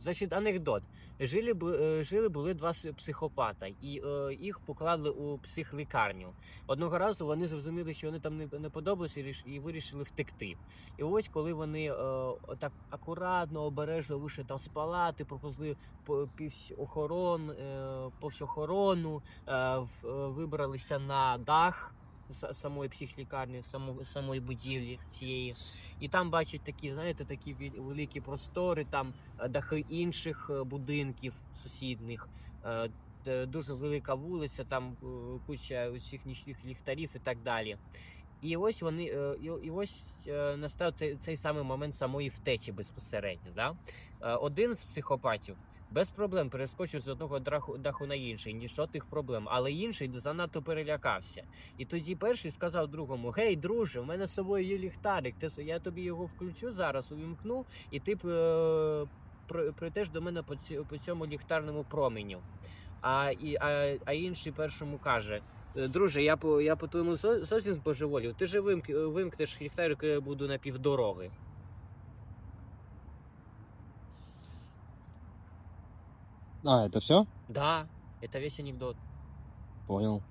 Значить, анекдот. Жили, е, жили були два психопата, і е, їх покладли у психлікарню. Одного разу вони зрозуміли, що вони там не, не подобаються і вирішили втекти. І ось коли вони е, так акуратно, обережно вийшли там з палати, проповзли по півсь охорон, е, повсь охорону, е, е, вибралися на дах самої психлікарні, само, самої будівлі цієї. І там бачать такі, знаєте, такі великі простори, там е, дахи інших е, будинків сусідних. е, Дуже велика вулиця, там куча усіх нічних ліхтарів і так далі. І ось вони, і, ось настав цей самий момент самої втечі безпосередньо. Да? Один з психопатів без проблем перескочив з одного даху, на інший, ні жодних проблем. Але інший занадто перелякався. І тоді перший сказав другому: Гей, друже, в мене з собою є ліхтарик. Ти, я тобі його включу зараз, увімкну, і ти е, при- прийдеш до мене по, ці, по цьому ліхтарному променю. А, і, а, а інший першому каже: «Е, Друже, я по, я по твоєму зо- зовсім збожеволів. Ти же вимк, вимкнеш ліхтарик, я буду на півдороги. А, это все? Да, это весь анекдот. Понял.